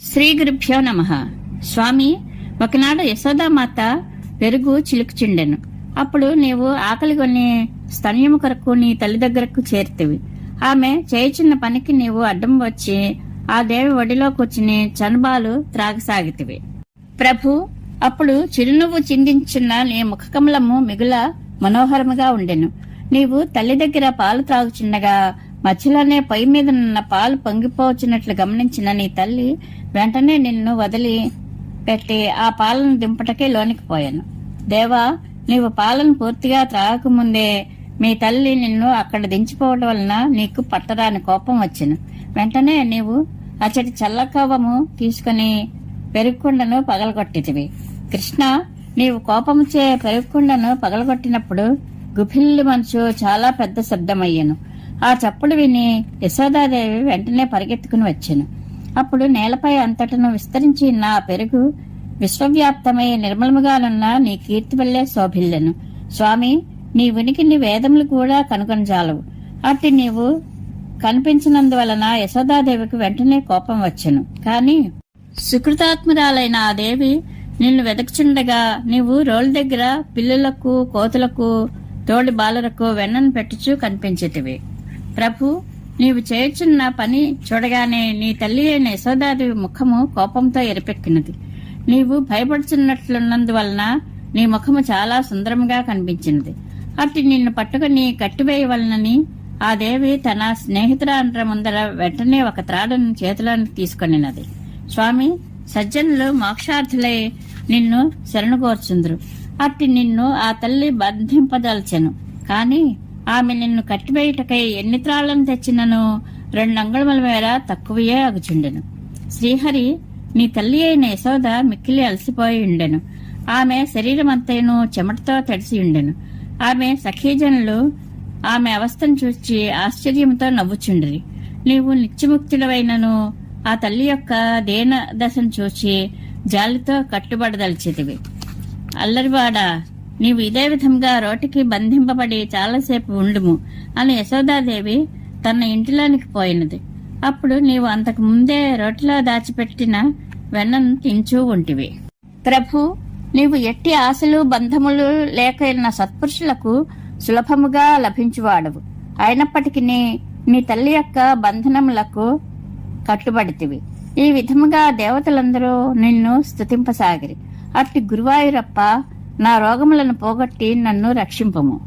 శ్రీ గురుభ్యో నమ. స్వామి ఒకనాడు యశోదామాత పెరుగు చిలుకుచుండెను. అప్పుడు నీవు ఆకలి కొని స్తన్యము కొరకు నీ తల్లి దగ్గరకు చేరుతివి. ఆమె చేయుచున్న పనికి నీవు అడ్డం వచ్చి ఆ దేవి ఒడిలో కూర్చుని చనుబాలు త్రాగసాగితివి. ప్రభు అప్పుడు చిరునవ్వు చిందించున్న నీ ముఖకమలము మిగుల మనోహరముగా ఉండెను. నీవు తల్లి దగ్గర పాలు త్రాగుచుండగా మధ్యలోనే పై మీద ఉన్న పాలు పొంగిపోవచ్చినట్లు గమనించిన నీ తల్లి వెంటనే నిన్ను వదిలి పెట్టి ఆ పాలను దింపటకే లోనికి పోయాను. దేవా నీవు పాలను పూర్తిగా త్రాగకముందే మీ తల్లి నిన్ను అక్కడ దించిపోవడం వలన నీకు పట్టరాని కోపం వచ్చెను వెంటనే నీవు అచ్చటి చల్లకవ్వము తీసుకుని పెరుగుకుండను పగలగొట్టితివి. కృష్ణ నీవు కోపముచే పెరుగుకుండను పగలగొట్టినప్పుడు గుభిల్లు మంచు చాలా పెద్ద శబ్దమయ్యాను. ఆ చప్పుడు విని యశోదాదేవి వెంటనే పరిగెత్తుకుని వచ్చాను. అప్పుడు నేలపై అంతటను విస్తరించి నా పెరుగు విశ్వవ్యాప్తమై నిర్మలముగానున్న నీ కీర్తి వల్లే శోభిల్లెను. స్వామి నీ ఉనికిని వేదములు కూడా కనుగొనజాలవు. అట్టి నీవు కనిపించినందువలన యశోదాదేవికి వెంటనే కోపం వచ్చెను. కాని సుకృతాత్మురాలైన ఆ దేవి నిన్ను వెతకుచుండగా నీవు రోల్ దగ్గర పిల్లులకు కోతులకు తోడి బాలలకు వెన్నను పెట్టుచూ కనిపించేటివి. ప్రభు నీవు చేయుచున్న పని చూడగానే నీ తల్లి అయిన యశోదాదేవి ముఖము కోపంతో ఎరిపెక్కినది. నీవు భయపడుచున్నట్లున్నందువలన నీ ముఖము చాలా సుందరంగా కనిపించినది. అట్టి నిన్ను పట్టుకుని కట్టివేయవలనని ఆ దేవి తన స్నేహితురాండ్ర ముందర వెంటనే ఒక త్రాడును చేతిలోకి తీసుకొనినది. స్వామి సజ్జనులు మోక్షార్థులై నిన్ను శరణు కోర్చుందురు అట్టి నిన్ను ఆ తల్లి బంధింపదల్చెను కాని ఆమె నిన్ను కట్టివేయుటకై ఎన్ని త్రాళ్ళను తెచ్చినను? రెండు అంగుళముల మేర తక్కువయే అగుచుండెను. శ్రీహరి నీ తల్లి అయిన యశోద మిక్కిలి అలసిపోయి ఉండెను. ఆమె శరీరమంతైను చెమటతో తడిసి ఉండెను. ఆమె సఖీజనులు ఆమె అవస్థను చూచి ఆశ్చర్యంతో నవ్వుచుండిరి. నీవు నిత్యముక్తుడవైనను ఆ తల్లి యొక్క దేన దశను చూచి జాలితో కట్టుబడదలిచితివి అల్లరివాడా నీవు ఇదే విధంగా రోటికి బంధింపబడి చాలాసేపు ఉండుము అని యశోదాదేవి తన ఇంటిలోనికి పోయినది. అప్పుడు నీవు అంతకు ముందే రోటిలో దాచిపెట్టిన వెన్నను తించూ ఉంటివి. ప్రభు నీవు ఎట్టి ఆశలు బంధములు లేకైన సత్పురుషులకు సులభముగా లభించువాడవు. అయినప్పటికీ నీ తల్లి యొక్క బంధనములకు కట్టుబడితివి. ఈ విధముగా దేవతలందరూ నిన్ను స్తుతింపసాగిరి. అట్టి గురువాయూరప్ప నా రోగములను పోగొట్టి నన్ను రక్షింపము.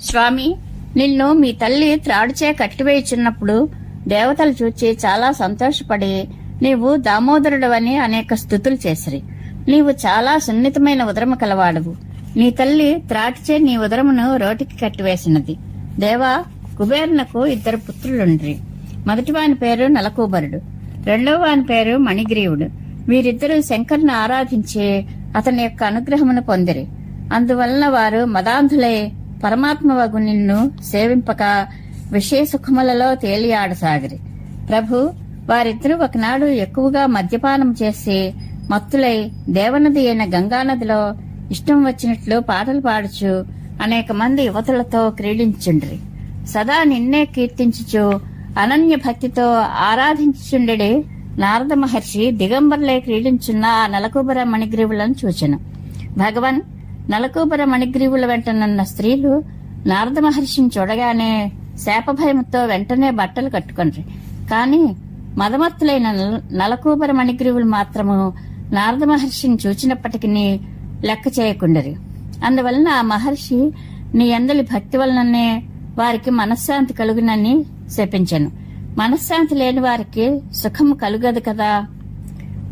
స్వామి నిన్ను మీ తల్లి త్రాడుచే కట్టివేయుచున్నప్పుడు దేవతలు చూచి చాలా సంతోషపడి నీవు దామోదరుడవని అనేక స్థుతులు చేసిరి. నీవు చాలా సున్నితమైన ఉదరము కలవాడవు. నీ తల్లి త్రాటిచే నీ ఉదరమును రోటికి కట్టివేసినది. దేవా కుబేరునకు ఇద్దరు పుత్రులుండ్రి. మొదటివాని పేరు నలకూబరుడు. రెండవ వాని పేరు మణిగ్రీవుడు. వీరిద్దరూ శంకర్ను ఆరాధించి అతని యొక్క అనుగ్రహమును పొందిరి. అందువలన వారు మదాంధులై పరమాత్మవగు నిన్ను సేవింపక విషయ సుఖములలో తేలియాడసాగిరి. ప్రభు వారిద్దరూ ఒకనాడు ఎక్కువగా మద్యపానం చేసి మత్తులై దేవనది అయిన గంగానదిలో ఇష్టం వచ్చినట్లు పాటలు పాడుచు అనేక మంది యువతులతో క్రీడించుండ్రి. సదా నిన్నే కీర్తించుచు అనన్య భక్తితో ఆరాధించుండెడి నారద మహర్షి దిగంబర్లే క్రీడించున్న ఆ నలకూబర మణిగ్రీవులను చూచెను. భగవన్ నలకూబర మణిగ్రీవుల వెంటనున్న స్త్రీలు నారద మహర్షిని చూడగానే శాపభయముతో వెంటనే బట్టలు కట్టుకొండ్రి కాని మదమత్తులైన నల- నలకూబర మణిగ్రీవులు మాత్రము నారద మహర్షిని చూచినప్పటికీ లెక్క చేయకుండరు. అందువలన ఆ మహర్షి నీ అందలి భక్తి వలననే వారికి మనశ్శాంతి కలుగునని శపించెను. మనశ్శాంతి లేని వారికి సుఖము కలుగదు కదా.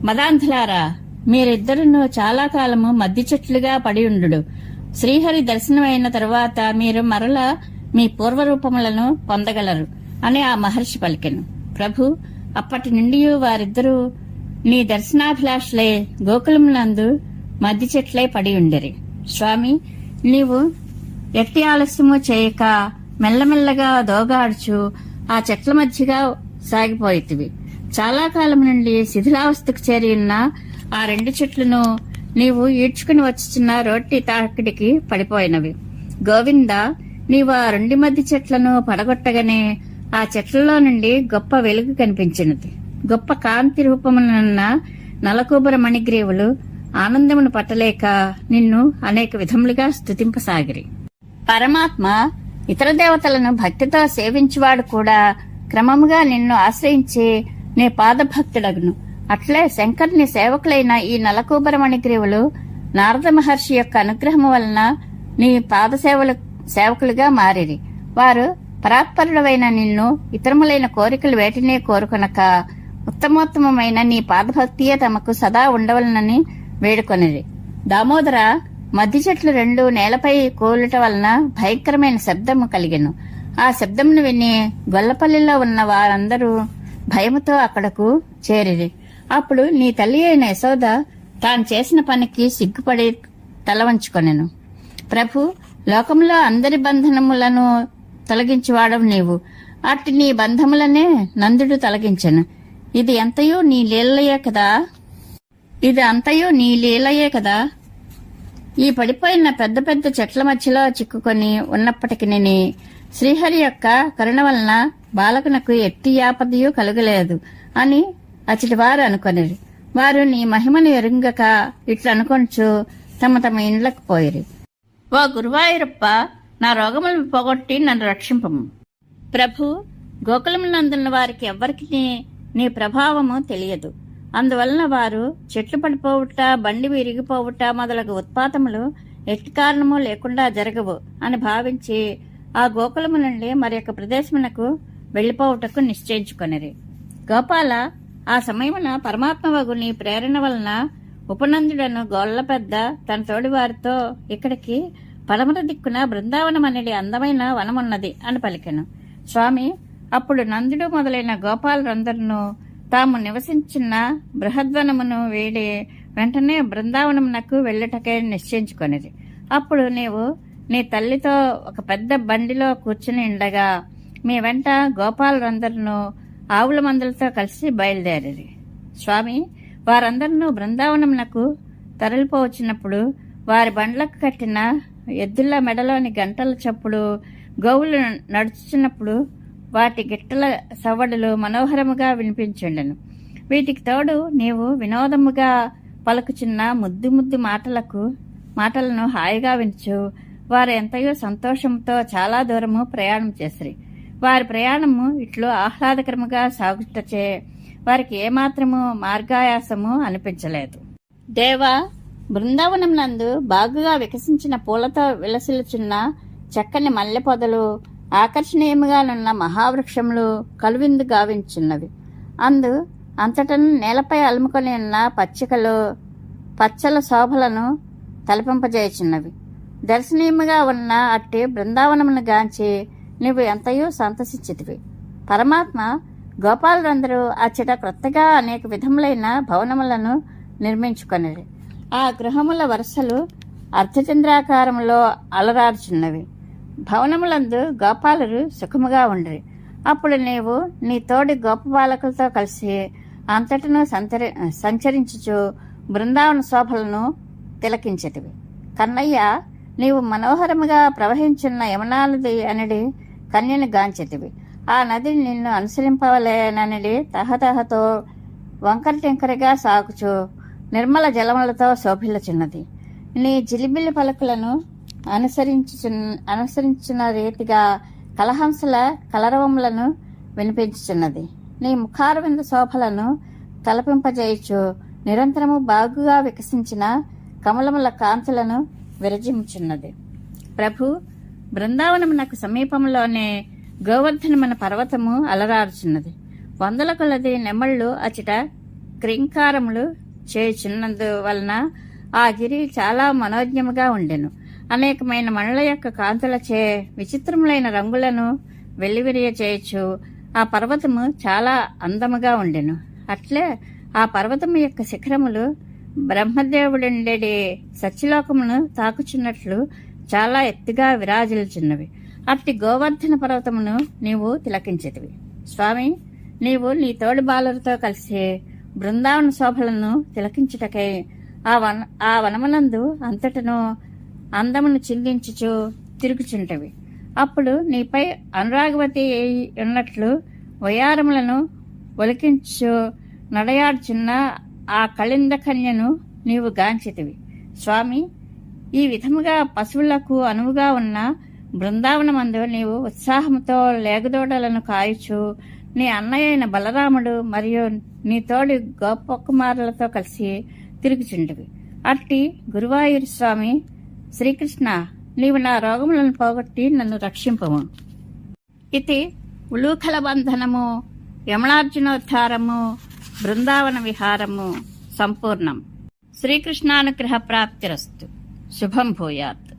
మదాంధులారా మీరిద్దరును చాలా కాలము మద్ది చెట్లుగా పడి ఉండు శ్రీహరి దర్శనమైన తరువాత మీరు మరల మీ పూర్వరూపములను పొందగలరు అని ఆ మహర్షి పలికెను. ప్రభు అప్పటి నుండి వారిద్దరూ నీ దర్శనాభిలాషులే గోకులమునందు మద్ది చెట్లై పడి ఉండిరి. స్వామి నీవు ఎట్టి ఆలస్యము చేయక మెల్లమెల్లగా దోగాడుచు ఆ చెట్ల మధ్యగా సాగిపోయితివి చాలా కాలం నుండి శిథిలావస్థకు చేరి ఉన్న ఆ రెండు చెట్లను నీవు ఈడ్చుకుని వచ్చిన రొట్టి తాకిడికి పడిపోయినవి. గోవింద నీవు ఆ రెండు మధ్య చెట్లను పడగొట్టగానే ఆ చెట్లలో నుండి గొప్ప వెలుగు కనిపించినది. గొప్ప కాంతి రూపమునున్న నలకూబర మణిగ్రీవులు ఆనందమును పట్టలేక నిన్ను అనేక విధములుగా స్తుతింపసాగిరి. పరమాత్మ ఇతర దేవతలను భక్తితో సేవించువాడు కూడా క్రమముగా నిన్ను ఆశ్రయించి నీ పాదభక్తుడగును. అట్లే శంకర్ని సేవకులైన ఈ నలకూబర మణిగ్రీవులు నారద మహర్షి యొక్క అనుగ్రహము వలన నీ పాద సేవలు సేవకులుగా మారిరి. వారు పరాత్పరుడవైన నిన్ను ఇతరములైన కోరికలు వేటినే కోరుకొనక ఉత్తమోత్తమమైన నీ పాదభక్తియే తమకు సదా ఉండవలనని వేడుకొనిది దామోదర మధ్య చెట్లు రెండు నేలపై కోలుట వలన భయంకరమైన శబ్దము కలిగెను. ఆ శబ్దమును విని గొల్లపల్లిలో ఉన్న వారందరూ భయముతో అక్కడకు చేరిరి. అప్పుడు నీ తల్లి అయిన యశోద తాను చేసిన పనికి సిగ్గుపడి తల వంచుకొనెను. ప్రభు లోకంలో అందరి బంధనములను తొలగించువాడవు నీవు. అట్టి నీ బంధములనే నందుడు తొలగించను. ఇది ఎంతయో నీ లీలయే కదా? ఇది అంతయో నీ లీలయే కదా? ఈ పడిపోయిన పెద్ద పెద్ద చెట్ల మధ్యలో చిక్కుకొని ఉన్నప్పటికీ శ్రీహరి యొక్క కరుణ వలన బాలకునకు ఎట్టి యాపదయు కలుగలేదు అని అచ్చటి వారు అనుకొనిరి. వారు నీ మహిమను ఎరుంగక ఇట్లనుకొంచు తమ తమ ఇండ్లకు పోయిరి. ఓ గురువాయూరప్ప నా రోగములను పోగొట్టి నన్ను రక్షింపము. ప్రభు గోకులమునందున్న వారికి ఎవ్వరికి నీ ప్రభావము తెలియదు. అందువలన వారు చెట్లు పడిపోవుట బండి విరిగిపోవుట మొదలగు ఉత్పాతములు ఎట్టి కారణము లేకుండా జరగవు అని భావించి ఆ గోకులము నుండి మరి యొక్క ప్రదేశమునకు వెళ్ళిపోవుటకు నిశ్చయించుకొనిరి. గోపాల ఆ సమయమున పరమాత్మ వగుని ప్రేరణ వలన ఉపనందుడను గోళ్ళ పెద్ద తన తోడి వారితో ఇక్కడికి పడమర దిక్కున బృందావనం అనేది అందమైన వనమున్నది అని పలికెను. స్వామి అప్పుడు నందుడు మొదలైన గోపాలురందరూ తాము నివసించిన బృహద్వనమును వేడి వెంటనే బృందావనమునకు వెళ్ళుటకే నిశ్చయించుకొనిది అప్పుడు నీవు నీ తల్లితో ఒక పెద్ద బండిలో కూర్చుని ఉండగా మీ వెంట గోపాలరందరును ఆవుల మందులతో కలిసి బయలుదేరేది స్వామి వారందరూ బృందావనమునకు తరలిపోవచ్చినప్పుడు వారి బండ్లకు కట్టిన ఎద్దుల మెడలోని గంటల చప్పుడు గోవులు నడుచుచున్నప్పుడు వాటి గిట్టల సవ్వడులు మనోహరముగా వినిపించుండెను. వీటికి తోడు నీవు వినోదముగా పలుకుచున్న ముద్దు ముద్దు మాటలకు మాటలను హాయిగా వించు వారు ఎంతయో సంతోషంతో చాలా దూరము ప్రయాణం చేసిరి. వారి ప్రయాణము ఇట్లు ఆహ్లాదకరముగా సాగుటచే వారికి ఏమాత్రము మార్గాయాసము అనిపించలేదు. దేవా బృందావనం నందు బాగుగా వికసించిన పూలతో విలసిల్చున్న చక్కని మల్లె పొదలు ఆకర్షణీయముగానున్న మహావృక్షములు కలువిందు గావించున్నవి అందు అంతటను నేలపై అలుముకొని ఉన్న పచ్చికలు పచ్చల శోభలను తలపింపజేయుచున్నవి దర్శనీయముగా ఉన్న అట్టి బృందావనమును గాంచి నువ్వు ఎంతయో సంతసించితివి. పరమాత్మ గోపాలురందరూ అచ్చట క్రొత్తగా అనేక విధములైన భవనములను నిర్మించుకొనిరి. ఆ గృహముల వరుసలు అర్ధచంద్రాకారంలో అలరారుచున్నవి. భవనములందు గోపాలురు సుఖముగా ఉండరు. అప్పుడు నీవు నీ తోడి గోపబాలకులతో కలిసి అంతటను సంచరి సంచరించుచు బృందావన శోభలను తిలకించటివి. కన్నయ్య నీవు మనోహరముగా ప్రవహించున్న యమునా అనడి కన్యను గాంచితివి ఆ నది నిన్ను అనుసరింపవలేనని తహతహతో వంకర టెంకరగా సాగుచు నిర్మల జలములతో శోభిల్లచున్నది. నీ జిలిబిల్లి పలుకులను అనుసరించు అనుసరించిన రీతిగా కలహంసల కలరవములను వినిపించుచున్నది. నీ ముఖారవింద శోభలను తలపింపజేయచు నిరంతరము బాగుగా వికసించిన కమలముల కాంతులను విరజించున్నది. ప్రభు బృందావనమునకు సమీపంలోనే గోవర్ధనమన పర్వతము అలరారుచున్నది. వందల కొలది నెమళ్ళు అచట క్రింకారములు చేయుచున్నందు వలన ఆ గిరి చాలా మనోజ్ఞముగా ఉండెను. అనేకమైన మణుల యొక్క కాంతులచే విచిత్రములైన రంగులను వెల్లివిరియ చేయొచ్చు. ఆ పర్వతము చాలా అందముగా ఉండెను. అట్లే ఆ పర్వతము యొక్క శిఖరములు బ్రహ్మదేవుడుండేటి సత్యలోకమును తాకుచున్నట్లు చాలా ఎత్తుగా విరాజిల్చున్నవి. అట్టి గోవర్ధన పర్వతమును నీవు తిలకించేటివి. స్వామి నీవు నీ తోడి బాలులతో కలిసి బృందావన శోభలను తిలకించుటకై ఆ వన ఆ వనమునందు అంతటను అందమును చిందించుచు తిరుగుచుంటవి. అప్పుడు నీపై అనురాగవతి ఉన్నట్లు వయారములను ఒలికించు నడయాడుచున్న ఆ కళింద కన్యను నీవు గాంచితివి. స్వామి ఈ విధముగా పశువులకు అనువుగా ఉన్న బృందావనమందు నీవు ఉత్సాహంతో లేగదోడలను కాయచు నీ అన్నయ్య అయిన బలరాముడు మరియు నీ తోడి గోపకుమారులతో కలిసి తిరుగుచుండవి అట్టి గురువాయూరు స్వామి శ్రీకృష్ణ నీవు నా రోగములను పోగొట్టి నన్ను రక్షింపము ఇది ఉలూఖల బంధనము యమణార్జునోద్ధారము బృందావన విహారము సంపూర్ణం. శ్రీకృష్ణానుగ్రహ ప్రాప్తిరస్తు శుభం భూయాత్.